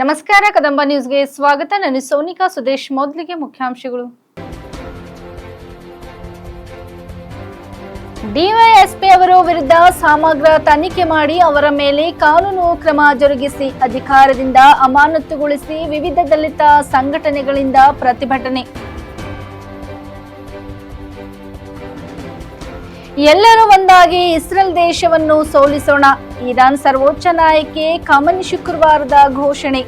ನಮಸ್ಕಾರ, ಕದಂಬ ನ್ಯೂಸ್ಗೆ ಸ್ವಾಗತ. ನಾನು ಸೋನಿಕಾ ಸುದೇಶ್, ಮೊದಲಿಗೆ ಮುಖ್ಯಾಂಶಗಳು. ಡಿವೈಎಸ್ಪಿ ಅವರ ವಿರುದ್ಧ ಸಮಗ್ರ ತನಿಖೆ ಮಾಡಿ ಅವರ ಮೇಲೆ ಕಾನೂನು ಕ್ರಮ ಜರುಗಿಸಿ ಅಧಿಕಾರದಿಂದ ಅಮಾನತುಗೊಳಿಸಿ ವಿವಿಧ ದಲಿತ ಸಂಘಟನೆಗಳಿಂದ ಪ್ರತಿಭಟನೆ. ಎಲ್ಲರೂ ಒಂದಾಗಿ ಇಸ್ರೇಲ್ ದೇಶವನ್ನು ಸೋಲಿಸೋಣ. ಇರಾನ್ ಸರ್ವೋಚ್ಚ ನಾಯಕಿ ಕಮನ್ ಶುಕ್ರವಾರದ ಘೋಷಣೆ.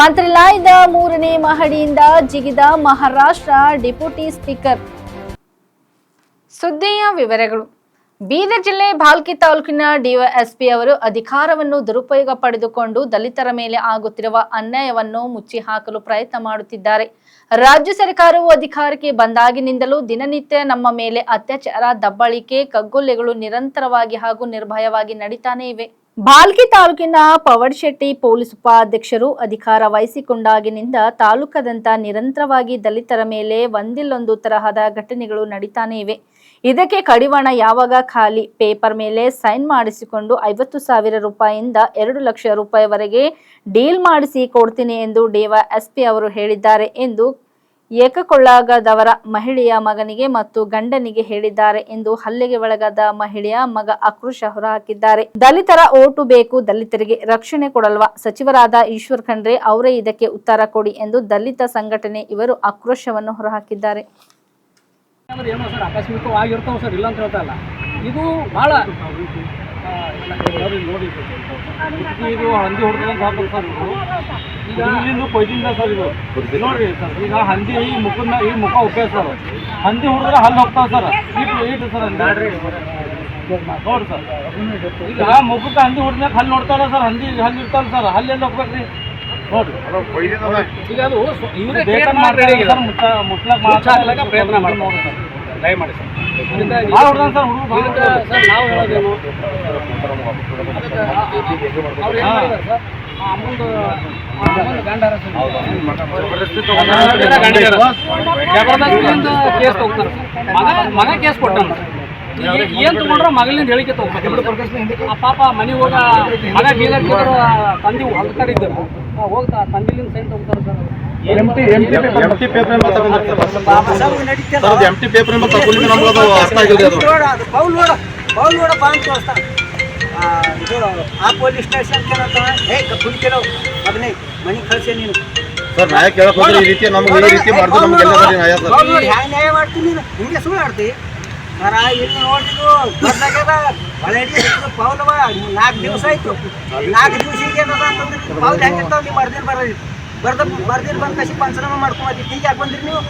ಮಂತ್ರಾಲಯದ ಮೂರನೇ ಮಹಡಿಯಿಂದ ಜಿಗಿದ ಮಹಾರಾಷ್ಟ್ರ ಡೆಪ್ಯೂಟಿ ಸ್ಪೀಕರ್. ಸುದ್ದಿಯ ವಿವರಗಳು. ಬೀದರ್ ಜಿಲ್ಲೆ ಭಾಲ್ಕಿ ತಾಲೂಕಿನ ಡಿವೈಎಸ್ಪಿ ಅವರು ಅಧಿಕಾರವನ್ನು ದುರುಪಯೋಗ ಪಡೆದುಕೊಂಡು ದಲಿತರ ಮೇಲೆ ಆಗುತ್ತಿರುವ ಅನ್ಯಾಯವನ್ನು ಮುಚ್ಚಿ ಹಾಕಲು ಪ್ರಯತ್ನ ಮಾಡುತ್ತಿದ್ದಾರೆ. ರಾಜ್ಯ ಸರ್ಕಾರವು ಅಧಿಕಾರಕ್ಕೆ ಬಂದಾಗಿನಿಂದಲೂ ದಿನನಿತ್ಯ ನಮ್ಮ ಮೇಲೆ ಅತ್ಯಾಚಾರ, ದಬ್ಬಾಳಿಕೆ, ಕಗ್ಗೊಲೆಗಳು ನಿರಂತರವಾಗಿ ಹಾಗೂ ನಿರ್ಭಯವಾಗಿ ನಡೀತಾನೆ ಇವೆ. ಬಾಲ್ಕಿ ತಾಲೂಕಿನ ಪವಡ್ಶೆಟ್ಟಿ ಪೊಲೀಸ್ ಉಪಾಧ್ಯಕ್ಷರು ಅಧಿಕಾರ ವಹಿಸಿಕೊಂಡಾಗಿನಿಂದ ತಾಲೂಕದಂತ ನಿರಂತರವಾಗಿ ದಲಿತರ ಮೇಲೆ ಒಂದಿಲ್ಲೊಂದು ತರಹದ ಘಟನೆಗಳು ನಡೀತಾನೆ ಇವೆ. ಇದಕ್ಕೆ ಕಡಿವಾಣ ಯಾವಾಗ ಖಾಲಿ? ಪೇಪರ್ ಮೇಲೆ ಸೈನ್ ಮಾಡಿಸಿಕೊಂಡು ಐವತ್ತು ಸಾವಿರ ರೂಪಾಯಿಯಿಂದ ಎರಡು ಲಕ್ಷ ರೂಪಾಯಿವರೆಗೆ ಡೀಲ್ ಮಾಡಿಸಿ ಕೊಡ್ತೀನಿ ಎಂದು ಡಿವೈ ಎಸ್ಪಿ ಅವರು ಹೇಳಿದ್ದಾರೆ ಎಂದು ಏಕಕೊಳ್ಳಾಗದವರ ಮಹಿಳೆಯ ಮಗನಿಗೆ ಮತ್ತು ಗಂಡನಿಗೆ ಹೇಳಿದ್ದಾರೆ ಎಂದು ಹಲ್ಲೆಗೆ ಒಳಗಾದ ಮಹಿಳೆಯ ಮಗ ಆಕ್ರೋಶ ಹೊರಹಾಕಿದ್ದಾರೆ. ದಲಿತರ ಓಟು ಬೇಕು, ದಲಿತರಿಗೆ ರಕ್ಷಣೆ ಕೊಡಲ್ವಾ? ಸಚಿವರಾದ ಈಶ್ವರ್ ಖಂಡ್ರೆ ಅವರೇ ಇದಕ್ಕೆ ಉತ್ತರ ಕೊಡಿ ಎಂದು ದಲಿತ ಸಂಘಟನೆ ಇವರು ಆಕ್ರೋಶವನ್ನು ಹೊರಹಾಕಿದ್ದಾರೆ. ಅಂದ್ರೆ ಏನೋ ಸರ್, ಆಕಸ್ಮಿಕವಾಗಿರ್ತಾವೆ ಸರ್, ಇಲ್ಲ ಅಂತ ಹೇಳ್ತಾ ಇಲ್ಲ. ಇದು ಭಾಳ ಇದು ಹಂದಿ ಹಾಕೋದು ಸರ್ ಈಗ ಇಲ್ಲಿಂದ ಕೊಯ್ದಿಂದ ಸರ್ ಇದು. ನೋಡ್ರಿ ಸರ್, ಈಗ ಹಂದಿ ಈ ಮುಖದ ಈ ಮುಖ ಉಪಯೋಗ ಸರ್. ಹಂದಿ ಹೊಡೆದ್ರೆ ಹಲ್ಲು ಹೋಗ್ತಾವೆ ಸರ್. ಇಟ್ಟು ಇಟ್ಟು ಸರ್ ನೋಡ್ರಿ ನೋಡಿ ಸರ್. ಈಗ ಮುಖಕ್ಕೆ ಹಂದಿ ಹೊಡೆದಾಗ ಹಲ್ಲು ನೋಡ್ತಾವಲ್ಲ ಸರ್, ಹಂದಿ ಹಲ್ಲು ಇರ್ತಾವಲ್ಲ ಸರ್, ಹಲ್ಲೆಲ್ಲ ಹೋಗ್ಬೇಕ್ರಿ? ಈಗ ಅದು ಇವರೇ ಪ್ರಯತ್ನ ಮಾಡ್ತಾರೆ. ಸರ್ ದಯಮಾಡಿ ಸರ್. ಭಾಳ ಹುಡುಗ ಸರ್ ನಾವು ಹೇಳೋದೇನು? ಅದಕ್ಕೆ ಅವ್ರು ಏನು ಮಾಡಿದ್ದಾರೆ ಸರ್? ಆ ಅಮ್ಮಂದು ಆ ಅಮ್ಮಂದು ಗಂಡಾರ ಜಬರ್ದಸ್ತಿಯಿಂದ ಕೇಸ್ ತಗೋತಾರೆ. ಮಗ ಮಗ ಕೇಸ್ ಕೊಟ್ಟಾನ ಏನು ತಗೊಂಡ್ರ ಮಗಳಿಂದ ಹೇಳಿಕೆ ತಗೋಬೇಕು ಆ ಪಾಪ ಮನೆ ಹೋಗ ಮಗ ಬೀದರ್ ತಂದಿ ಹೊಲ್ಕರ್ ಇದ್ದರು. ಹೋಗ್ತಾ ತಂದಿಲಿಂದ ಸೈನ್ ತಗೋತಾರೆ ಸರ್ ಎಂಟಿ ಎಂಟಿ ಪೇಪರ್ ಅರ್ಥ ಆಗಿಲ್ಲ ಅದು. ನೋಡ ಬೌಲ್ ನೋಡ ಬೌಲ್ ನೋಡ ಅಂತ ಆ, ಇದು ಆ ಪೊಲೀಸ್ ಸ್ಟೇಷನ್ ಕೇಳತ್ತ ಹೇ ಕೇಳೋ ಅದನ್ನೇ ಮನೆಗೆ ಕಳ್ಸೆ ನೀನು. ಸರ್ ಹೋದ್ರೆ ಈ ರೀತಿ ನಮ್ಗೆ ಈ ರೀತಿ ಮಾಡಿದ್ರೆ ನಮ್ಗೆಲ್ಲ ನ್ಯಾಯ ಸರ್. ನ್ಯಾಯ ಮಾಡ್ತೀನಿ ನೀನು? ಹಿಂಗೆ ಸುಳ್ಳು ಆಡ್ತಿ? ಇಲ್ಲಿ ನೋಡಿದ್ರು ದೊಡ್ಡಾಗ್ಯದ ಹೊಳೆಡಿ ಪೌಲವ ನಾಲ್ಕು ದಿವಸ ಆಯ್ತು. ನಾಲ್ಕು ದಿವಸ ಈಗ ಅಂತಂದ್ರೆ ಪೌಲ್ ಹೆಂಗಿರ್ತಾವ ನೀವು ಬರ್ದಿನ ಬರೋದು ಬರ್ದ ಬರ್ದಿನ ಬಂದ ಕಸಿ ಪಂಚನಾಮ ಮಾಡ್ಕೊಂಬತ್ತಿ ಈಗ ಯಾಕೆ ಬಂದ್ರಿ ನೀವು?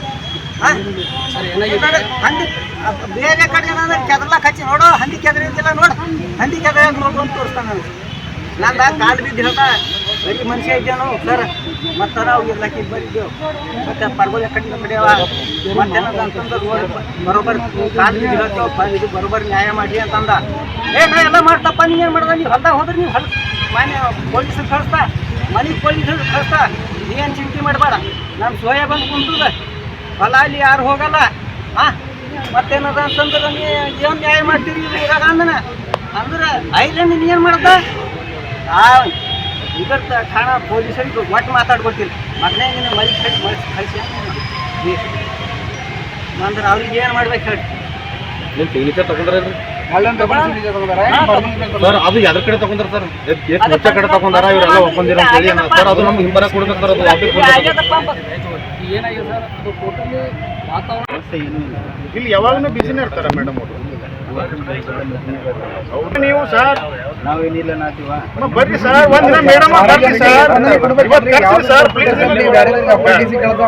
ಹಂದಿ ಬೇರೆ ಕಡೆ ಏನಾದ್ರೆ ಕೆದರ್ಲಾಕ್ ಹಚ್ಚಿ ನೋಡು. ಹಂದಿ ಕೆದರಿದ್ದಿಲ್ಲ ನೋಡು. ಹಂದಿ ಕೆದರ ನೋಡು ಅಂತ ತೋರಿಸ್ತಾನೆ ನನಗೆ ನಂದ ಕಾಲು ಬಿದ್ದು ಹೇಳ್ದ ಬರೀ ಮನುಷ್ಯ ಇದ್ದೇನು ಸರ್, ಮತ್ತೆ ನಾವು ಇರ್ಲಕ್ಕೆ ಬರಿದ್ದೇವು ಮತ್ತೆ ಪರ್ಗೋಲೆ ಕಟ್ಟಿನ ಕಡೆಯವ ಮತ್ತೇನದ ಅಂತಂದ್ರೆ ನೋಡಿ ಬರೋಬ್ಬರ್ ಕಾಲು ಬಿದ್ದು ಹೇಳ್ತೇವ ಇದು ಬರೋಬ್ಬರ್ ನ್ಯಾಯ ಮಾಡಿ ಅಂತಂದ. ಏ, ನಾ ಎಲ್ಲ ಮಾಡ್ತಪ್ಪ ನೀ ಏನು ಮಾಡ್ದ? ನೀವು ಹೊಲ್ದಾಗ ಹೋದ್ರೆ ನೀವು ಹೊಲ್ ಮಾನ್ಯ ಪೊಲೀಸರು ಕಳಿಸ್ತಾ ಮನೆಗೆ ಪೊಲೀಸರು ಕಳಿಸ್ತಾ ಏನು ಚಿಂತೆ ಮಾಡಬೇಡ. ನಮ್ಮ ಸೋಯ ಬಂದು ಕುಂತದ ಹೊಲ ಅಲ್ಲಿ ಯಾರು ಹೋಗಲ್ಲ. ಹಾಂ ಮತ್ತೇನದ ಅಂತಂದ್ರೆ ನೀ ಏನು ನ್ಯಾಯ ಮಾಡ್ತೀರಿ? ಇವಾಗ ಅಂದನ. ಅಂದ್ರೆ ಐದನೇ ನೀನು ಏನು ಮಾಡ್ದ? ಆ ಇದರ ಠಾಣಾ ಪೊಲೀಸರಿಗೆ ಒಟ್ಟು ಮಾತಾಡ್ಕೊಟ್ಟಿಲ್ಲ ಮಗನೇ ನೀನು ಮೈ ಕಳಿಸಿ ಮಳ್ಸಿ ಕಳಿಸಿ ಅಂದ್ರೆ ಅವ್ರಿಗೆ ಏನು ಮಾಡ್ಬೇಕು ಹೇಳಿ. ನಿಮ್ಮ ಸಿಗ್ನೇಚರ್ ತಗೊಂಡ್ರಿ ಸರ್ ಅದು ಯಾವ್ದ್ರ ಕಡೆ ತಗೊಂಡ್ರ ಸರ್ ಎಷ್ಟು ಮುಚ್ಚ ಕಡೆ ತಗೊಂಡಾರ? ಇವರೆಲ್ಲ ಒಪ್ಪಂದಿರ ಅಂತ ಹೇಳಿ ಸರ್ ಅದು ನಮ್ಗೆ ಹಿಂಬರ ಕೊಡ್ಬೇಕು ಸರ್ ಅದು ವಾಪಸ್ ಏನಾಗಿದೆ ಸರ್ ಅದು ಟೋಟಲಿ ವಾತಾವರಣ ಇಲ್ಲಿ. ಯಾವಾಗಲೂ ಬಿಸಿನೇ ಇರ್ತಾರ ಮೇಡಮ್ ಅವರು. ನೀವು ಸರ್ ನಾವೇನಿಲ್ಲ ನಾತೀವ. ಬರ್ರಿ ಸರ್ ಒಂದಿನ ಮೇಡಮ್ ಬರ್ರಿ ಸರ್ ಇವತ್ತು ಕರ್ಸಿ ಸರ್ ಪ್ಲೀಸ್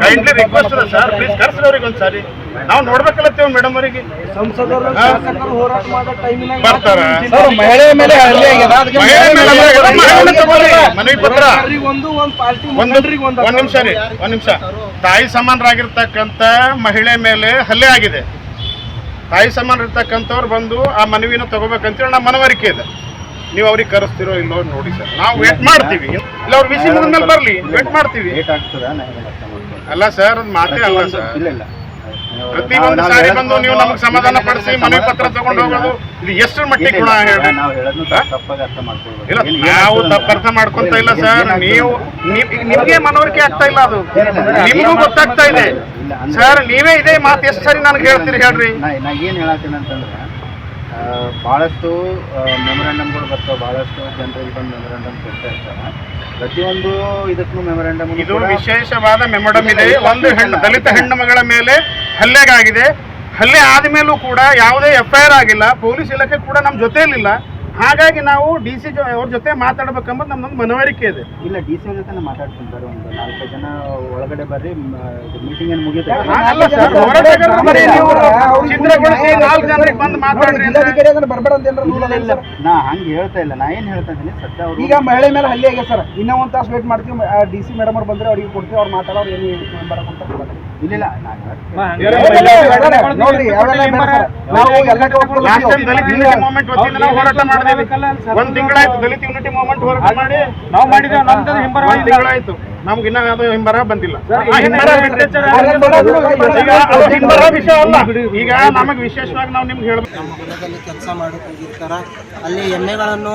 ಕೈಂಡ್ಲಿ ರಿಕ್ವೆಸ್ಟ್ ಅದ ಸರ್ ಪ್ಲೀಸ್ ಕರ್ಸ್ರಿ ಅವ್ರಿಗೆ ಒಂದ್ಸಾರಿ ನಾವು ನೋಡ್ಬೇಕಲ್ಲತ್ತೇವ್ ಮೇಡಮ್ ಅವರಿಗೆ. ಸಂಸದರು. ಶಾಸಕರು ಹೋರಾಟ ಮಾಡೋ ಟೈಮಿನಾಗ ಬರ್ತಾರ. ಮಹಿಳೆ ಮೇಲೆ ಹಲ್ಲೆ ಆಗ್ಯದ ಅದಕ್ಕೆ ಮಹಿಳೆ ಮೇಲೆ ಹಲ್ಲೆ ಆಗ್ಯದ. ಮಹಿಳೆ ತಗೊಳ್ಳಿ. ಮನವಿ ಪತ್ರ. ಒಂದು ಒಂದು ಪಾರ್ಟಿ ಒಂದು ಒಂದ್ ನಿಮಿಷ ರೀ. ಒಂದ್ ನಿಮಿಷ. ತಾಯಿ ಸಮಾನರಾಗಿರ್ತಕ್ಕಂಥ ಮಹಿಳೆ ಮೇಲೆ ಹಲ್ಲೆ ಆಗಿದೆ. ತಾಯಿ ಸಮಾನ ಇರ್ತಕ್ಕಂಥವ್ರು ಬಂದು ಆ ಮನವಿನ ತಗೋಬೇಕಂತೇಳಿ ನಮ್ಮ ಮನವರಿಕೆ ಇದೆ. ನೀವು ಅವ್ರಿಗೆ ಕರೆಸ್ತಿರೋ ಇಲ್ಲೋ ನೋಡಿ ಸರ್. ನಾವು ವೇಟ್ ಮಾಡ್ತೀವಿ. ಇಲ್ಲ ಅವ್ರು ವಿಷಯ ಮುಗಿದ್ಮೇಲೆ ಬರಲಿ. ವೇಟ್ ಮಾಡ್ತೀವಿ. ಅಲ್ಲ ಸರ್ ಅದು ಮಾತೇ ಅಲ್ಲ ಸರ್. ಇಲ್ಲ ಇಲ್ಲ. ಪ್ರತಿಯೊಂದು ಸಾರಿ ಬಂದು ನೀವು ನಮಗೆ ಸಮಾಧಾನ ಪಡಿಸಿ ಮನೆ ಪತ್ರ ತಗೊಂಡು ಹೋಗೋದು ಇದು ಎಷ್ಟು ಮಟ್ಟಿಗೆ ಗುಣ ಹೇಳಿ ನಾವು ತಪ್ಪಾಗಿ ಅರ್ಥ ತಪ್ಪರ್ಥ ಮಾಡ್ಕೊಂತ ಇಲ್ಲ ಸರ್ ನೀವು ನಿಮ್ಗೆ ಮನವರಿಕೆ ಆಗ್ತಾ ಇಲ್ಲ ಅದು. ನಿಮ್ಗೂ ಗೊತ್ತಾಗ್ತಾ ಇದೆ. ಸರ್ ನೀವೇ ಇದೇ ಮಾತು ಎಷ್ಟು ಸರಿ ನನಗೆ ಹೇಳ್ತೀರಿ ಹೇಳ್ರಿ? ನಾ ಏನ್ ಹೇಳತ್ತೀನಿ ಅಂತಂದ್ರೆ ಭಾಳಷ್ಟು ಮೆಮೊರಾಂಡಮ್ಗಳು ಬರ್ತಾವೆ ಭಾಳಷ್ಟು ಜನರಿಗೆ ಬಂದು ಮೆಮೊರಾಂಡಮ್ ಕೊಡ್ತಾ ಇರ್ತಾರೆ. ಪ್ರತಿಯೊಂದು ಇದಕ್ಕೂ ಮೆಮೊರಾಂಡಮ್ ಇದು ವಿಶೇಷವಾದ ಮೆಮೊಡಮ್ ಇದೆ. ಒಂದು ಹೆಣ್ಣು ದಲಿತ ಹೆಣ್ಣು ಮಗಳ ಮೇಲೆ ಹಲ್ಲೆಗಾಗಿದೆ. ಹಲ್ಲೆ ಆದ್ಮೇಲೂ ಕೂಡ ಯಾವುದೇ ಎಫ್ ಐ ಆರ್ ಆಗಿಲ್ಲ. ಪೊಲೀಸ್ ಇಲಾಖೆ ಕೂಡ ನಮ್ಮ ಜೊತೆಯಲ್ಲಿಲ್ಲ. ಹಾಗಾಗಿ ನಾವು ಡಿ ಸಿ ಅವ್ರ ಜೊತೆ ಮಾತಾಡ್ಬೇಕಂಬುದು ನಮ್ದೊಂದು ಮನವರಿಕೆ ಇದೆ. ಇಲ್ಲ ಡಿ ಸಿ ಜೊತೆ ಮಾತಾಡ್ತೀನಿ ಸರ್ ಒಂದು ನಾಲ್ಕು ಜನ ಒಳಗಡೆ ಬರ್ರಿ ಮೀಟಿಂಗ್ ಏನು ಮುಗಿದ ನಾಲ್ಕು ಜನರಿಗೆ ಬಂದು ಮಾತಾಡ್ರಿ ಬರ್ಬೇಡ ಅಂತ? ನಾ ಹಂಗೆ ಹೇಳ್ತಾ ಇಲ್ಲ. ನಾ ಏನು ಹೇಳ್ತಾ ಇದ್ದೀನಿ? ಸದ್ಯ ಅವರು ಈಗ ಮಹಿಳೆ ಮೇಲೆ ಹಲ್ಲೆ ಆಗಿದೆ ಸರ್. ಇನ್ನೂ ಒಂದ್ ತಾಸು ವೇಟ್ ಮಾಡ್ತೀವಿ. ಡಿ ಸಿ ಮೇಡಮ್ ಅವ್ರು ಬಂದ್ರೆ ಅವ್ರಿಗೆ ಕೊಡ್ತೀವಿ. ಅವ್ರು ಮಾತಾಡೋರು ಏನು ಬರಕೊಂತ ಇಲ್ಲ ಹೋರಾಟ ಮಾಡಿದ್ವಿ. ಒಂದ್ ತಿಂಗಳಾಯ್ತು ದಲಿತ ಯೂನಿಟಿ ಮೂವ್ಮೆಂಟ್ ಹೋರಾಟ ಮಾಡಿ. ನಾವು ಮಾಡಿದ್ದೇವೆ ನಮ್ದು ಹಿಂಬರ ಒಂದ್ ತಿಂಗಳಾಯ್ತು. ನಮ್ಗೆ ಇನ್ನ ಅದು ಹಿಂಬರ ಬಂದಿಲ್ಲ. ಹಿಂಬರ ಈಗ ವಿಷಯ ಅಲ್ಲ ಈಗ ನಮಗೆ ವಿಶೇಷವಾಗಿ ನಾವು ನಿಮ್ಗೆ ಹೇಳ್ಬೇಕು. ನಮ್ಮ ಕೆಲಸ ಹೋಗಿರ್ತಾರ ಅಲ್ಲಿ ಎಮ್ಮೆಗಳನ್ನು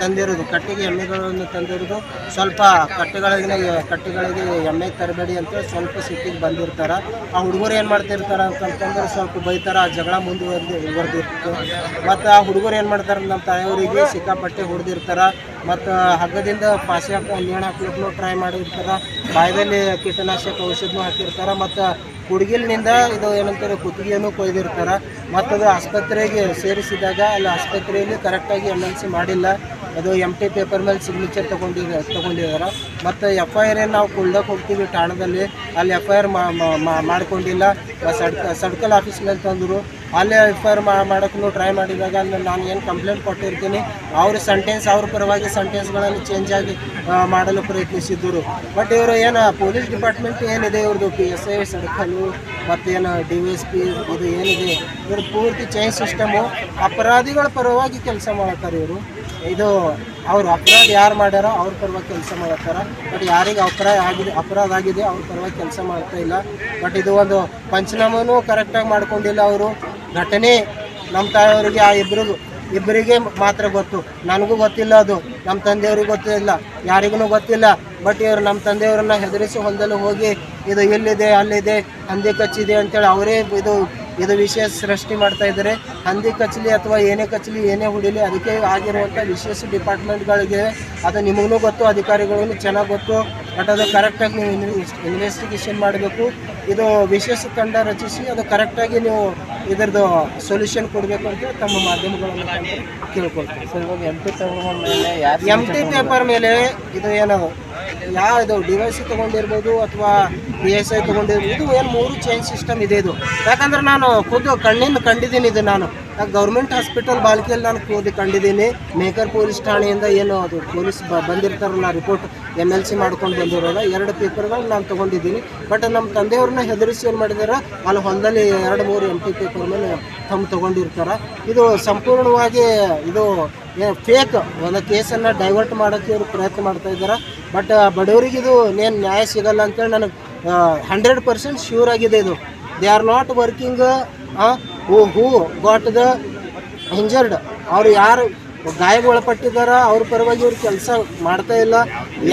ತಂದಿರೋದು ಕಟ್ಟಿಗೆ ಎಮ್ಮೆಗಳನ್ನು ತಂದಿರೋದು ಸ್ವಲ್ಪ ಕಟ್ಟೆಗಳಿಗೆ ಕಟ್ಟೆಗಳಿಗೆ ಎಮ್ಮೆ ತರಬೇಡಿ ಅಂತ ಸ್ವಲ್ಪ ಸಿಟ್ಟಿಗೆ ಬಂದಿರ್ತಾರೆ. ಆ ಹುಡುಗರು ಏನು ಮಾಡ್ತಿರ್ತಾರ ಅಂತಂತಂದ್ರೆ ಸ್ವಲ್ಪ ಬೈತಾರೆ, ಆ ಜಗಳ ಮುಂದುವರೆದು ವರ್ದಿರ್ತದೆ ಮತ್ತು ಆ ಹುಡುಗರು ಏನು ಮಾಡ್ತಾರೆ ನಮ್ಮ ತಾಯಿಯವರಿಗೆ ಸಿಕ್ಕಾಪಟ್ಟೆ ಹೊಡೆದಿರ್ತಾರ. ಮತ್ತು ಹಗ್ಗದಿಂದ ಪಾಸಿ ಹಾಕಿ ನೇಣು ಹಾಕ್ಲಿಕ್ಕೂ ಟ್ರೈ ಮಾಡಿರ್ತಾರೆ. ಬಾಯದಲ್ಲಿ ಕೀಟನಾಶಕ ಔಷಧನೂ ಹಾಕಿರ್ತಾರೆ. ಮತ್ತು ಹುಡುಗಿಲಿನಿಂದ ಇದು ಏನಂತಾರೆ ಕುತ್ತಿಗೆಯನ್ನು ಕೊಯ್ದಿರ್ತಾರೆ. ಮತ್ತು ಅದು ಆಸ್ಪತ್ರೆಗೆ ಸೇರಿಸಿದಾಗ ಅಲ್ಲಿ ಆಸ್ಪತ್ರೆಯಲ್ಲಿ ಕರೆಕ್ಟಾಗಿ ಎಂ ಎಲ್ ಸಿ ಮಾಡಿಲ್ಲ. ಅದು ಎಂ ಟಿ ಪೇಪರ್ ಮೇಲೆ ಸಿಗ್ನೇಚರ್ ತೊಗೊಂಡಿದ್ದ ತೊಗೊಂಡಿದ್ದಾರೆ ಮತ್ತು ಎಫ್ ಐ ಆರ್ ಏನು ನಾವು ಕುಳ್ದಕ್ಕೆ ಹೋಗ್ತೀವಿ ಠಾಣದಲ್ಲಿ, ಅಲ್ಲಿ ಎಫ್ ಐ ಆರ್ ಮಾಡ್ಕೊಂಡಿಲ್ಲ. ಸಡ್ಕ ಸರ್ಕಲ್ ಮೇಲೆ ತಂದರು. ಅಲ್ಲೇ ಎಫ್ ಐ ಆರ್ ಮಾಡೋಕ್ಕೂ ಟ್ರೈ ಮಾಡಿದಾಗ ಅಲ್ಲಿ ನಾನು ಏನು ಕಂಪ್ಲೇಂಟ್ ಕೊಟ್ಟಿರ್ತೀನಿ. ಅವರು ಸೆಂಟೆನ್ಸ್ ಅವ್ರ ಪರವಾಗಿ ಸೆಂಟೆನ್ಸ್ಗಳನ್ನು ಚೇಂಜ್ ಆಗಿ ಮಾಡಲು ಪ್ರಯತ್ನಿಸಿದ್ದರು. ಬಟ್ ಇವರು ಏನು ಪೊಲೀಸ್ ಡಿಪಾರ್ಟ್ಮೆಂಟ್ ಏನಿದೆ ಇವ್ರದ್ದು ಪಿ ಎಸ್ ಐ ಸಡ್ಕಲ್ಲು ಮತ್ತೇನು ಡಿ ವಿ ಎಸ್ ಪಿ ಇದು ಏನಿದೆ? ಇವರು ಪೂರ್ತಿ ಚೇಂಜ್ ಸಿಸ್ಟಮು ಅಪರಾಧಿಗಳ ಪರವಾಗಿ ಕೆಲಸ ಮಾಡ್ತಾರೆ ಇವರು. ಇದು ಅವರು ಅಪರಾಧ ಯಾರು ಮಾಡ್ಯಾರೋ ಅವ್ರ ಪರವಾಗಿ ಕೆಲಸ ಮಾಡತ್ತಾರ. ಬಟ್ ಯಾರಿಗೆ ಅಪರಾಧ ಆಗಿದೆ ಅಪರಾಧ ಆಗಿದೆ ಅವ್ರ ಪರವಾಗಿ ಕೆಲಸ ಮಾಡ್ತಾ ಇಲ್ಲ. ಬಟ್ ಇದು ಒಂದು ಪಂಚನಾಮನೂ ಕರೆಕ್ಟಾಗಿ ಮಾಡ್ಕೊಂಡಿಲ್ಲ ಅವರು. ಘಟನೆ ನಮ್ಮ ತಾಯಿಯವರಿಗೆ ಆ ಇಬ್ಬರಿಗೂ ಇಬ್ಬರಿಗೆ ಮಾತ್ರ ಗೊತ್ತು. ನನಗೂ ಗೊತ್ತಿಲ್ಲ ಅದು. ನಮ್ಮ ತಂದೆಯವ್ರಿಗೆ ಗೊತ್ತಿಲ್ಲ. ಯಾರಿಗೂ ಗೊತ್ತಿಲ್ಲ. ಬಟ್ ಇವರು ನಮ್ಮ ತಂದೆಯವ್ರನ್ನ ಹೆದರಿಸಿ ಹೊಲದಲ್ಲಿ ಹೋಗಿ, ಇದು ಎಲ್ಲಿದೆ ಅಲ್ಲಿದೆ, ಹಂದಿ ಕಚ್ಚಿದೆ ಅಂತೇಳಿ ಅವರೇ ಇದು ಇದು ವಿಷಯ ಸೃಷ್ಟಿ ಮಾಡ್ತಾ ಇದ್ದಾರೆ. ಹಂದಿ ಕಚ್ಚಲಿ ಅಥವಾ ಏನೇ ಕಚ್ಚಲಿ, ಏನೇ ಹುಡಿಲಿ, ಅದಕ್ಕೆ ಆಗಿರುವಂಥ ವಿಶೇಷ ಡಿಪಾರ್ಟ್ಮೆಂಟ್ಗಳಿಗೆ ಅದು ನಿಮಗೂ ಗೊತ್ತು, ಅಧಿಕಾರಿಗಳಿಗೂ ಚೆನ್ನಾಗಿ ಗೊತ್ತು. ಬಟ್ ಅದು ಕರೆಕ್ಟಾಗಿ ನೀವು ಇನ್ವೆಸ್ಟಿಗೇಷನ್ ಮಾಡಬೇಕು. ಇದು ವಿಶೇಷ ತಂಡ ರಚಿಸಿ, ಅದು ಕರೆಕ್ಟಾಗಿ ನೀವು ಇದರದ್ದು ಸೊಲ್ಯೂಷನ್ ಕೊಡಬೇಕು ಅಂತ ತಮ್ಮ ಮಾಧ್ಯಮಗಳನ್ನು ಕೇಳ್ಕೊಳ್ತೀವಿ ಸರ್ ಇವಾಗ ಎಂ ಟಿ ತಗೊಂಡ ಮೇಲೆ ಯಾರು ಎಂ ಟಿ ಪೇಪರ್ ಮೇಲೆ ಇದು ಏನದು ಯಾವ ಇದು ಡಿ ವೈ ಸಿ ತೊಗೊಂಡಿರ್ಬೋದು ಅಥವಾ ಬಿ ಎಸ್ ಐ ತೊಗೊಂಡಿರ್ಬೋದು ಏನು ಮೂರು ಚೇಂಜ್ ಸಿಸ್ಟಮ್ ಇದೆ ಇದು. ಯಾಕಂದ್ರೆ ನಾನು ಖುದ್ದು ಕಣ್ಣಿಂದ ಕಂಡಿದ್ದೀನಿ ಇದು ನಾನು. ಗೌರ್ಮೆಂಟ್ ಹಾಸ್ಪಿಟಲ್ ಬಾಳಿಕೆಯಲ್ಲಿ ನಾನು ಓದಿ ಕಂಡಿದ್ದೀನಿ. ಮೇಕರ್ ಪೊಲೀಸ್ ಠಾಣೆಯಿಂದ ಏನು ಅದು ಪೊಲೀಸ್ ಬ ಬಂದಿರ್ತಾರಲ್ಲ ರಿಪೋರ್ಟ್ ಎಂ ಎಲ್ ಸಿ ಮಾಡ್ಕೊಂಡು ಬಂದಿರೋಲ್ಲ ಎರಡು ಪೇಪರ್ಗಳು ನಾನು ತೊಗೊಂಡಿದ್ದೀನಿ. ಬಟ್ ನಮ್ಮ ತಂದೆಯವ್ರನ್ನ ಹೆದರಿಸಿ ಏನು ಮಾಡಿದಾರೆ? ಅಲ್ಲಿ ಹೊಲದಲ್ಲಿ ಎರಡು, ಮೂರು ಎಂ ಟಿ ಪೇಪರ್ ಮೇಲೆ ತಮ್ಮ ತೊಗೊಂಡಿರ್ತಾರೆ. ಇದು ಸಂಪೂರ್ಣವಾಗಿ ಇದು ಫೇಕ್ ಒಂದು ಕೇಸನ್ನು ಡೈವರ್ಟ್ ಮಾಡೋಕ್ಕೆ ಇವರು ಪ್ರಯತ್ನ ಮಾಡ್ತಾ ಇದ್ದಾರೆ ಬಟ್ ಬಡವರಿಗೆ ಇದು ಏನು ನ್ಯಾಯ ಸಿಗಲ್ಲ ಅಂತೇಳಿ ನನಗೆ ಹಂಡ್ರೆಡ್ ಪರ್ಸೆಂಟ್ ಶ್ಯೂರ್ ಆಗಿದೆ ಇದು. They are not working who who got the injured ಅವ್ರು ಯಾರು ಗಾಯಗೊಳಪಟ್ಟಿದಾರ ಅವ್ರ ಪರವಾಗಿ ಇವ್ರು ಕೆಲಸ ಮಾಡ್ತಾ ಇಲ್ಲ.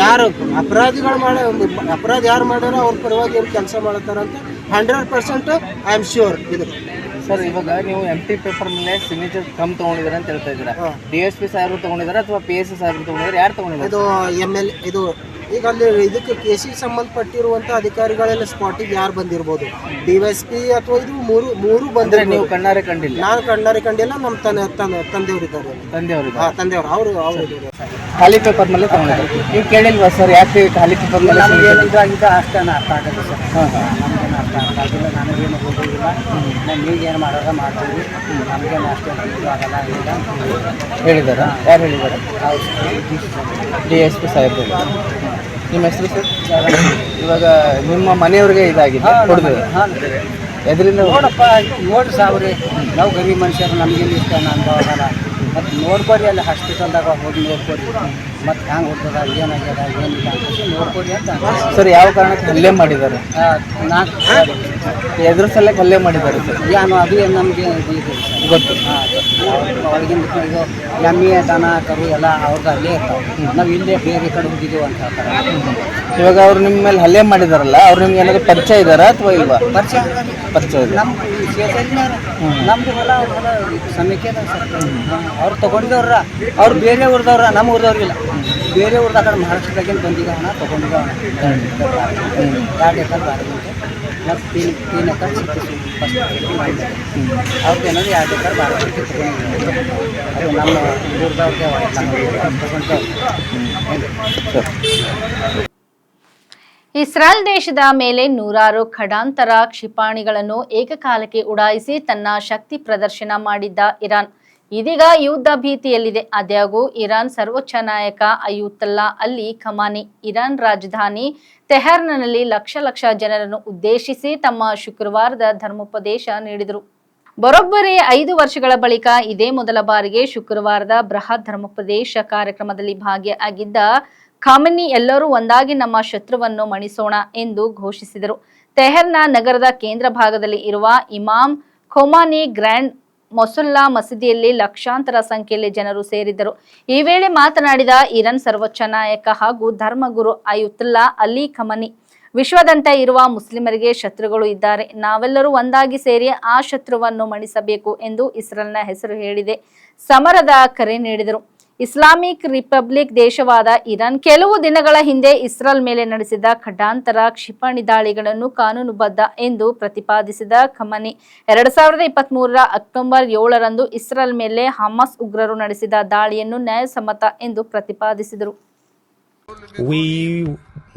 ಯಾರು ಅಪರಾಧಿಗಳು ಮಾಡ ಅಪರಾಧ ಯಾರು ಮಾಡ್ಯಾರ ಅವ್ರ ಪರವಾಗಿ ಇವ್ರು ಕೆಲಸ ಮಾಡ್ತಾರ ಅಂತ hundred percent I am sure ಇದು. ಸರ್ ಇವಾಗ ನೀವು ಎಂ ಟಿ ಪೇಪರ್ ಮೇಲೆ ಸಿಗ್ನೇಚರ್ ಕಮ್ ತಗೊಂಡಿದ್ದಾರೆ ಅಂತ ಹೇಳ್ತಾ ಇದ್ದೀರಾ. ಡಿ ಎಸ್ ಪಿ ಸಾಹೇಬ್ರು ತಗೊಂಡಿದ್ದಾರೆ ಅಥವಾ ಪಿ ಎಸ್ ಸಿ ಸಾಹೇಬ್ರು ತಗೊಂಡಿದ್ದಾರೆ? ಯಾರು ತಗೊಂಡಿದ್ದಾರೆ? ಇದು ಎಂ ಎಲ್ ಇದು ಈಗ ಅಲ್ಲಿ ಇದಕ್ಕೆ ಕೇಸಿಗೆ ಸಂಬಂಧಪಟ್ಟಿರುವಂಥ ಅಧಿಕಾರಿಗಳೆಲ್ಲ ಸ್ಪಾಟಿಗೆ ಯಾರು ಬಂದಿರ್ಬೋದು? ಡಿ ಎಸ್ ಪಿ ಅಥವಾ ಇದು ಮೂರು ಮೂರು ಬಂದ್ರೆ ನೀವು ಕಣ್ಣಾರೆ ಕಂಡಿಲ್ಲ? ನಾನು ಕಣ್ಣಾರೆ ಕಂಡಿಲ್ಲ ನಮ್ಮ ತನ್ನ ತನ್ನ ತಂದೆಯವರಿದ್ದಾರೆ ತಂದೆಯವರು ಹಾಂ ತಂದೆಯವರು ಅವರು ಅವರು ಖಾಲಿ ಪೇಪರ್ ಮೇಲೆ ನೀವು ಕೇಳಿಲ್ವಾ ಸರ್ ಯಾಕೆ ಖಾಲಿ ಪೇಪರ್ ಮೇಲೆ ನಮಗೆ ಇದಾಗಿದೆ ಅಷ್ಟೇ ಅರ್ಥ ಆಗುತ್ತೆ ಸರ್. ಹಾಂ ಹಾಂ. ನಮಗೇನು ಅರ್ಥ ಆಗಲ್ಲ. ಆಗಿಲ್ಲ ನನಗೇನು ಹೋಗೋದಿಲ್ಲ. ನಾನು ಈಗೇನು ಮಾಡೋದ ಮಾಡ್ತೀವಿ. ನಮಗೇನು ಅಷ್ಟೇ ಆಗಲ್ಲ ಇಲ್ಲ. ಯಾರು ಹೇಳಿದ್ದಾರೆ ಡಿ ಎಸ್ ಪಿ ಸಾಹೇಬರು. ನಿಮ್ಮ ಹೆಸರು ಸರ್? ಇವಾಗ ನಿಮ್ಮ ಮನೆಯವ್ರಿಗೆ ಇದಾಗಿದೆ ಹಾಂ ಎದರಿಂದ ನೋಡಪ್ಪ ನೋಡ್ರಿ ಸಾವಿರ ನಾವು ಗರೀಬ್ ಮನುಷ್ಯರು ನಮಗೇನು ಇಷ್ಟ ಅನುಭವ ಮತ್ತು ನೋಡ್ಕೊರಿ ಅಲ್ಲಿ ಹಾಸ್ಪಿಟಲ್ದಾಗ ಹೋಗಿ ನೋಡ್ಕೊರಿ ಮತ್ತು ಹ್ಯಾಂಗೆ ಹೋಗ್ತದ ಏನಾಗ್ಯದ ಏನಿಲ್ಲ ಅಂತ ಅಂತ ಸರ್ ಯಾವ ಕಾರಣಕ್ಕೆ ಹಲ್ಲೆ ಮಾಡಿದ್ದಾರೆ? ನಾಲ್ಕು ಎದುರು ಸಲಕ್ಕೆ ಹಲ್ಲೆ ಮಾಡಿದ್ದಾರೆ ಸರ್? ಏನು ಅದು ಏನು ನಮಗೆ. ಗೊತ್ತು. ಹಾಂ ಒಳಗಿಂದ ಇದು ಎಮ್ಮೆ ದನ ಕರು ಎಲ್ಲ ಅವ್ರದ್ದು ಅಲ್ಲೇ ಇರ್ತಾವೆ. ನಾವು ಇಲ್ಲೇ ಬೇರೆ ಕಡೆ ಹೋಗಿದ್ದೀವಿ ಅಂತ ಹೇಳ್ತಾರೆ ಇವಾಗ ಅವ್ರು ನಿಮ್ಮ ಮೇಲೆ ಹಲ್ಲೆ ಮಾಡಿದಾರಲ್ಲ ಅವ್ರು ನಿಮ್ಗೆ ಏನಾದರೂ ಪರಿಚಯ ಇದ್ದಾರಾ ಅಥವಾ ಇಲ್ವಾ? ಪರಿಚಯ ಪರಿಚಯ ನಮ್ಮ ನಮ್ದು ಹೊಲ ಹೊಲ ಸಮಯಕ್ಕೆ ಅವ್ರು ತೊಗೊಂಡಿದ್ದವ್ರ ಅವ್ರು ಬೇರೆ ಊರ್ದವ್ರ, ನಮ್ಮ ಊರ್ದವ್ರಿಗಿಲ್ಲ ಬೇರೆ ಊರ್ದ ಆ ಕಡೆ ಹಣ ತೊಗೊಂಡಿದ್ದ ಎರಡು ಎಕರೆ ಬಾರಿ ಮತ್ತು ತೀನ್ ತೀನ್ ಸಿಕ್ಕಿಸಿ ಫಸ್ಟ್ ಏನಾದ್ರು ಎರಡು ಎಕರೆ ಬಾರಿ ಗುಂಟೆ ಅದು ನಮ್ಮ ಊರ್ದವ್ರಿಗೆ ತೊಗೊಂಡು ಇಸ್ರಾಯೇಲ್ ದೇಶದ ಮೇಲೆ ನೂರಾರು ಖಡಾಂತರ ಕ್ಷಿಪಾಣಿಗಳನ್ನು ಏಕಕಾಲಕ್ಕೆ ಉಡಾಯಿಸಿ ತನ್ನ ಶಕ್ತಿ ಪ್ರದರ್ಶನ ಮಾಡಿದ್ದ ಇರಾನ್. ಇದೀಗ ಯುದ್ಧ ಭೀತಿಯಲ್ಲಿದೆ. ಆದಾಗ್ಯೂ, ಇರಾನ್ ಸರ್ವೋಚ್ಚ ನಾಯಕ ಅಯೂತಲ್ಲಾ ಅಲಿ ಖಮಾನಿ ಇರಾನ್ ರಾಜಧಾನಿ ತೆಹರ್ನಲ್ಲಿ ಲಕ್ಷ ಲಕ್ಷ ಜನರನ್ನು ಉದ್ದೇಶಿಸಿ ತಮ್ಮ ಶುಕ್ರವಾರದ ಧರ್ಮೋಪದೇಶ ನೀಡಿದರು. ಬರೋಬ್ಬರಿ ಐದು ವರ್ಷಗಳ ಬಳಿಕ ಇದೇ ಮೊದಲ ಬಾರಿಗೆ ಶುಕ್ರವಾರದ ಬೃಹತ್ ಧರ್ಮೋಪದೇಶ ಕಾರ್ಯಕ್ರಮದಲ್ಲಿ ಭಾಗಿಯಾಗಿದ್ದ ಖಾಮನಿ ಎಲ್ಲರೂ ಒಂದಾಗಿ ನಮ್ಮ ಶತ್ರುವನ್ನು ಮಣಿಸೋಣ ಎಂದು ಘೋಷಿಸಿದರು. ತೆಹರ್ನ ನಗರದ ಕೇಂದ್ರ ಭಾಗದಲ್ಲಿ ಇರುವ ಇಮಾಮ್ ಖೊಮಾನಿ ಗ್ರ್ಯಾಂಡ್ ಮೊಸುಲ್ಲಾ ಮಸೀದಿಯಲ್ಲಿ ಲಕ್ಷಾಂತರ ಸಂಖ್ಯೆಯಲ್ಲಿ ಜನರು ಸೇರಿದ್ದರು. ಈ ವೇಳೆ ಮಾತನಾಡಿದ ಇರಾನ್ ಸರ್ವೋಚ್ಚ ನಾಯಕ ಹಾಗೂ ಧರ್ಮಗುರು ಅಯುತ್ತುಲ್ಲಾ ಅಲಿ ಖಮನಿ, ವಿಶ್ವದಂತ ಇರುವ ಮುಸ್ಲಿಮರಿಗೆ ಶತ್ರುಗಳು ಇದ್ದಾರೆ. ನಾವೆಲ್ಲರೂ ಒಂದಾಗಿ ಸೇರಿ ಆ ಶತ್ರುವನ್ನು ಮಣಿಸಬೇಕು ಎಂದು ಇಸ್ರೇಲ್ನ ಹೆಸರು ಹೇಳಿದೆ. ಸಮರದ ಕರೆ ನೀಡಿದರು. ಇಸ್ಲಾಮಿಕ್ ರಿಪಬ್ಲಿಕ್ ದೇಶವಾದ ಇರಾನ್ ಕೆಲವು ದಿನಗಳ ಹಿಂದೆ ಇಸ್ರೇಲ್ ಮೇಲೆ ನಡೆಸಿದ ಖಡ್ಡಾಂತರ ಕ್ಷಿಪಣಿ ದಾಳಿಗಳನ್ನು ಕಾನೂನುಬದ್ಧ ಎಂದು ಪ್ರತಿಪಾದಿಸಿದ ಖಮನಿ ಎರಡ್ ಸಾವಿರದ ಇಪ್ಪತ್ತ್ ಮೂರರ ಅಕ್ಟೋಬರ್ ಏಳರಂದು ಇಸ್ರೇಲ್ ಮೇಲೆ ಹಮಾಸ್ ಉಗ್ರರು ನಡೆಸಿದ ದಾಳಿಯನ್ನು ನ್ಯಾಯಸಮ್ಮತ ಎಂದು ಪ್ರತಿಪಾದಿಸಿದರು we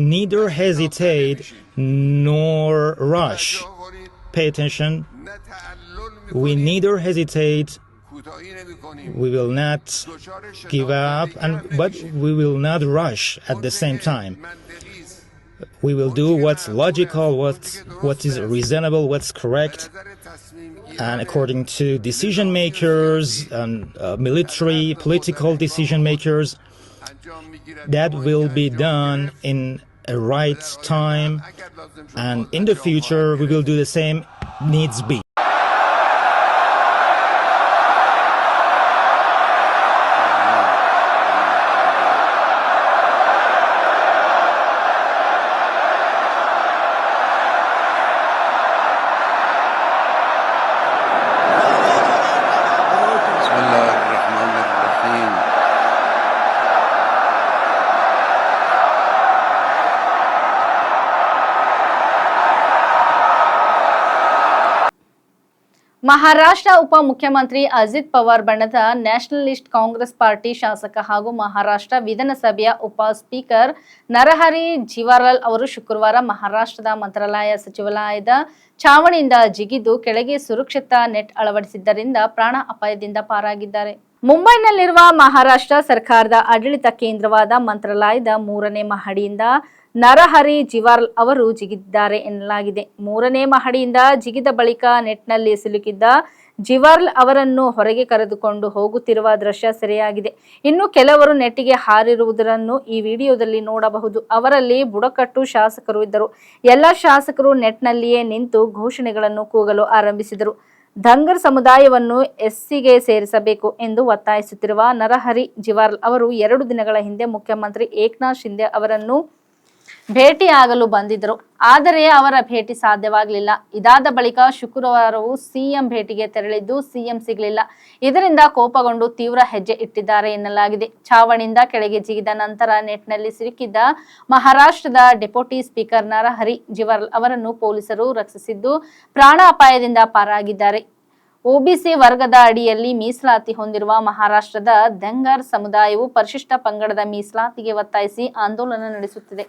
neither hesitate nor rush. Pay attention. We neither hesitate. We will not give up, and but we will not rush at the same time. We will do what's logical, what's what is reasonable, what's correct, and according to decision makers and uh, military, political decision makers that will be done in a right time and in the future we will do the same needs be Maharashtra ಉಪಮುಖ್ಯಮಂತ್ರಿ ಅಜಿತ್ ಪವಾರ್ ಬಣ್ಣದ nationalist Congress party ಶಾಸಕ ಹಾಗೂ ಮಹಾರಾಷ್ಟ್ರ ವಿಧಾನಸಭೆಯ ಉಪ speaker Narahari ಜಿವಾಲಾಲ್ ಅವರು ಶುಕ್ರವಾರ ಮಹಾರಾಷ್ಟ್ರದ ಮಂತ್ರಾಲಯ ಸಚಿವಾಲಯದ ಛಾವಣಿಯಿಂದ ಜಿಗಿದು ಕೆಳಗೆ ಸುರಕ್ಷಿತ ನೆಟ್ ಅಳವಡಿಸಿದ್ದರಿಂದ ಪ್ರಾಣ ಅಪಾಯದಿಂದ ಪಾರಾಗಿದ್ದಾರೆ. ಮುಂಬೈನಲ್ಲಿರುವ ಮಹಾರಾಷ್ಟ್ರ ಸರ್ಕಾರದ ಆಡಳಿತ ಕೇಂದ್ರವಾದ ಮಂತ್ರಾಲಯದ ಮೂರನೇ ಮಹಡಿಯಿಂದ ನರಹರಿ ಜಿವಾಲ್ ಅವರು ಜಿಗಿದ್ದಾರೆ ಎನ್ನಲಾಗಿದೆ. ಮೂರನೇ ಮಹಡಿಯಿಂದ ಜಿಗಿದ ಬಳಿಕ ನೆಟ್ನಲ್ಲಿ ಸಿಲುಕಿದ್ದ ಜಿವಾರ್ಲ್ ಅವರನ್ನು ಹೊರಗೆ ಕರೆದುಕೊಂಡು ಹೋಗುತ್ತಿರುವ ದೃಶ್ಯ ಸೆರೆಯಾಗಿದೆ. ಇನ್ನು ಕೆಲವರು ನೆಟ್ಟಿಗೆ ಹಾರಿರುವುದನ್ನು ಈ ವಿಡಿಯೋದಲ್ಲಿ ನೋಡಬಹುದು. ಅವರಲ್ಲಿ ಬುಡಕಟ್ಟು ಶಾಸಕರು ಇದ್ದರು. ಎಲ್ಲ ಶಾಸಕರು ನೆಟ್ನಲ್ಲಿಯೇ ನಿಂತು ಘೋಷಣೆಗಳನ್ನು ಕೂಗಲು ಆರಂಭಿಸಿದರು. ಧಂಗರ್ ಸಮುದಾಯವನ್ನು ಎಸ್ಸಿಗೆ ಸೇರಿಸಬೇಕು ಎಂದು ಒತ್ತಾಯಿಸುತ್ತಿರುವ ನರಹರಿ ಜಿವಾರ್ಲ್ ಅವರು ಎರಡು ದಿನಗಳ ಹಿಂದೆ ಮುಖ್ಯಮಂತ್ರಿ ಏಕನಾಥ್ ಶಿಂದೆ ಅವರನ್ನು ಭೇಟಿಯಾಗಲು ಬಂದಿದ್ದರು. ಆದರೆ ಅವರ ಭೇಟಿ ಸಾಧ್ಯವಾಗಲಿಲ್ಲ. ಇದಾದ ಬಳಿಕ ಶುಕ್ರವಾರವೂ ಸಿಎಂ ಭೇಟಿಗೆ ತೆರಳಿದ್ದು ಸಿಎಂ ಸಿಗಲಿಲ್ಲ. ಇದರಿಂದ ಕೋಪಗೊಂಡು ತೀವ್ರ ಹೆಜ್ಜೆ ಇಟ್ಟಿದ್ದಾರೆ ಎನ್ನಲಾಗಿದೆ. ಛಾವಣಿಯಿಂದ ಕೆಳಗೆ ಜಿಗಿದ ನಂತರ ನೆಟ್ನಲ್ಲಿ ಸಿಲುಕಿದ್ದ ಮಹಾರಾಷ್ಟ್ರದ ಡೆಪ್ಯೂಟಿ ಸ್ಪೀಕರ್ ನರಹರಿ ಜಿವರ್ಲ್ ಅವರನ್ನು ಪೊಲೀಸರು ರಕ್ಷಿಸಿದ್ದು ಪ್ರಾಣ ಅಪಾಯದಿಂದ ಪಾರಾಗಿದ್ದಾರೆ. ಒಬಿಸಿ ವರ್ಗದ ಅಡಿಯಲ್ಲಿ ಮೀಸಲಾತಿ ಹೊಂದಿರುವ ಮಹಾರಾಷ್ಟ್ರದ ಧಂಗರ್ ಸಮುದಾಯವು ಪರಿಶಿಷ್ಟ ಪಂಗಡದ ಮೀಸಲಾತಿಗೆ ಒತ್ತಾಯಿಸಿ ಆಂದೋಲನ ನಡೆಸುತ್ತಿದೆ.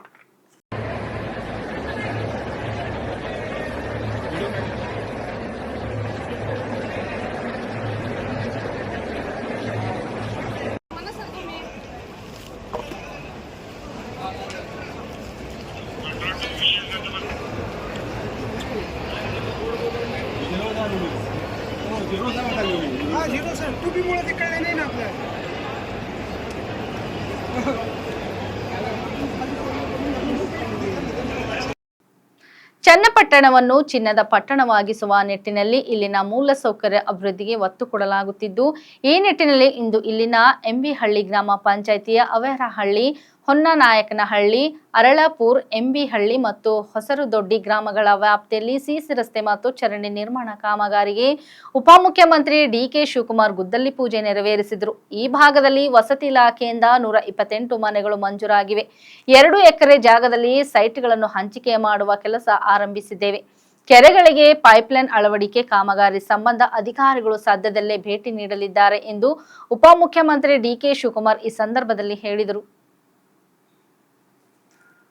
ಚನ್ನಪಟ್ಟಣವನ್ನು ಚಿನ್ನದ ಪಟ್ಟಣವಾಗಿಸುವ ನಿಟ್ಟಿನಲ್ಲಿ ಇಲ್ಲಿನ ಮೂಲಸೌಕರ್ಯ ಅಭಿವೃದ್ಧಿಗೆ ಒತ್ತು ಕೊಡಲಾಗುತ್ತಿದ್ದು, ಈ ನಿಟ್ಟಿನಲ್ಲಿ ಇಂದು ಇಲ್ಲಿನ ಎಂಬಿಹಳ್ಳಿ ಗ್ರಾಮ ಪಂಚಾಯಿತಿಯ ಅವೇರಹಳ್ಳಿ ಹೊನ್ನನಾಯಕನಹಳ್ಳಿ, ಅರಳಪುರ್, ಎಂಬಿಹಳ್ಳಿ ಮತ್ತು ಹೊಸರುದೊಡ್ಡಿ ಗ್ರಾಮಗಳ ವ್ಯಾಪ್ತಿಯಲ್ಲಿ ಸಿಸಿ ರಸ್ತೆ ಮತ್ತು ಚರಂಡಿ ನಿರ್ಮಾಣ ಕಾಮಗಾರಿಗೆ ಉಪಮುಖ್ಯಮಂತ್ರಿ ಡಿಕೆ ಶಿವಕುಮಾರ್ ಗುದ್ದಲ್ಲಿ ಪೂಜೆ ನೆರವೇರಿಸಿದರು. ಈ ಭಾಗದಲ್ಲಿ ವಸತಿ ಇಲಾಖೆಯಿಂದ ನೂರ ಇಪ್ಪತ್ತೆಂಟು ಮನೆಗಳು ಮಂಜೂರಾಗಿವೆ. ಎರಡು ಎಕರೆ ಜಾಗದಲ್ಲಿ ಸೈಟ್ಗಳನ್ನು ಹಂಚಿಕೆ ಮಾಡುವ ಕೆಲಸ ಆರಂಭಿಸಿದ್ದೇವೆ. ಕೆರೆಗಳಿಗೆ ಪೈಪ್ಲೈನ್ ಅಳವಡಿಕೆ ಕಾಮಗಾರಿ ಸಂಬಂಧ ಅಧಿಕಾರಿಗಳು ಸದ್ಯದಲ್ಲೇ ಭೇಟಿ ನೀಡಲಿದ್ದಾರೆ ಎಂದು ಉಪಮುಖ್ಯಮಂತ್ರಿ ಡಿಕೆ ಶಿವಕುಮಾರ್ ಈ ಸಂದರ್ಭದಲ್ಲಿ ಹೇಳಿದರು.